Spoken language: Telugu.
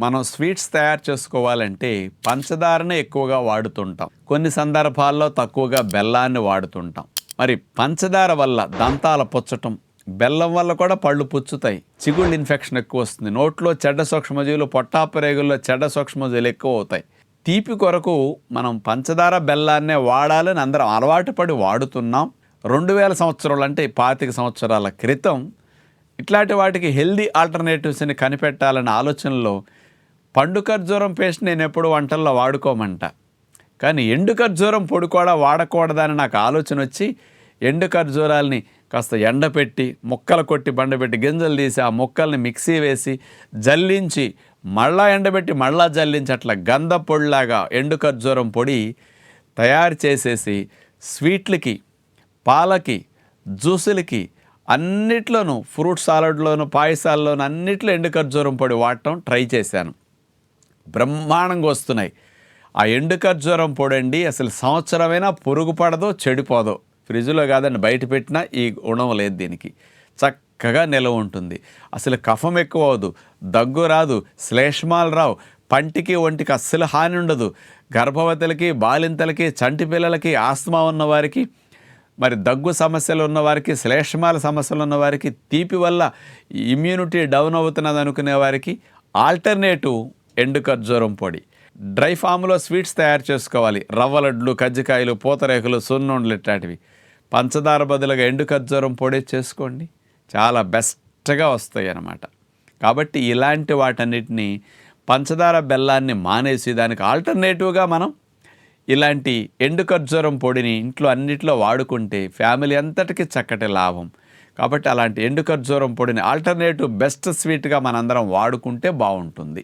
మనం స్వీట్స్ తయారు చేసుకోవాలంటే పంచదారనే ఎక్కువగా వాడుతుంటాం. కొన్ని సందర్భాల్లో తక్కువగా బెల్లాన్ని వాడుతుంటాం. మరి పంచదార వల్ల దంతాల పుచ్చటం బెల్లం వల్ల కూడా పళ్ళు పుచ్చుతాయి. చిగుళ్ళు ఇన్ఫెక్షన్ ఎక్కువ వస్తుంది. నోట్లో చెడ్డ సూక్ష్మజీవులు పొట్టాపరేగుల్లో చెడ్డ సూక్ష్మజీవులు ఎక్కువ అవుతాయి. తీపి కొరకు మనం పంచదార బెల్లాన్నే వాడాలని అందరం అలవాటు పడి వాడుతున్నాం. రెండు వేల సంవత్సరాలు అంటే పాతిక సంవత్సరాల క్రితం ఇట్లాంటి వాటికి హెల్దీ ఆల్టర్నేటివ్స్ని కనిపెట్టాలనే ఆలోచనలో పండు ఖర్జూరం పేస్ట్ నేను ఎప్పుడు వంటల్లో వాడుకోమంట. కానీ ఎండు ఖర్జూరం పొడి కూడా వాడకూడదని నాకు ఆలోచన వచ్చి ఎండు ఖర్జూరాల్ని కాస్త ఎండపెట్టి ముక్కలు కొట్టి బండపెట్టి గింజలు తీసి ఆ ముక్కల్ని మిక్సీ వేసి జల్లించి మళ్ళా ఎండబెట్టి మళ్ళా జల్లించి అట్లా గంధ పొడిలాగా ఎండు ఖర్జూరం పొడి తయారు చేసేసి స్వీట్లకి పాలకి జ్యూసులకి అన్నిట్లోనూ ఫ్రూట్ సాలడ్లోను పాయసాల్లోనూ అన్నిట్లో ఎండు ఖర్జూరం పొడి వాడటం ట్రై చేశాను. బ్రహ్మాండంగా వస్తున్నాయి. ఆ ఎండు ఖర్జూరం పొడండి అసలు సంవత్సరమైనా పురుగు పడదో చెడిపోదో ఫ్రిడ్జ్లో కాదండి బయట పెట్టినా ఈ గుణం లేదు దీనికి. చక్కగా నిలవ ఉంటుంది. అసలు కఫం ఎక్కువ అవదు దగ్గు రాదు శ్లేష్మాలు రావు. పంటికి ఒంటికి అస్సలు హాని ఉండదు. గర్భవతులకి బాలింతలకి చంటి పిల్లలకి ఆస్తమా ఉన్నవారికి మరి దగ్గు సమస్యలు ఉన్నవారికి శ్లేష్మాల సమస్యలు ఉన్నవారికి తీపి వల్ల ఇమ్యూనిటీ డౌన్ అవుతున్నది అనుకునే వారికి ఆల్టర్నేటివ్ ఎండు ఖర్జూరం పొడి. డ్రై ఫామ్లో స్వీట్స్ తయారు చేసుకోవాలి. రవ్వ లడ్లు కజ్జికాయలు పూతరేకులు సున్నుండలు ఇట్లాంటివి. పంచదార బదులుగా ఎండు ఖర్జూరం పొడి చేసుకోండి. చాలా బెస్ట్గా వస్తాయి అన్నమాట కాబట్టి ఇలాంటి వాటన్నిటిని పంచదార బెల్లాన్ని మానేసి దానికి ఆల్టర్నేటివ్గా మనం ఇలాంటి ఎండు ఖర్జూరం పొడిని ఇంట్లో అన్నిట్లో వాడుకుంటే ఫ్యామిలీ అంతటికి చక్కటి లాభం. కాబట్టి అలాంటి ఎండు ఖర్జూరం పొడిని ఆల్టర్నేటివ్ బెస్ట్ స్వీట్గా మనందరం వాడుకుంటే బాగుంటుంది.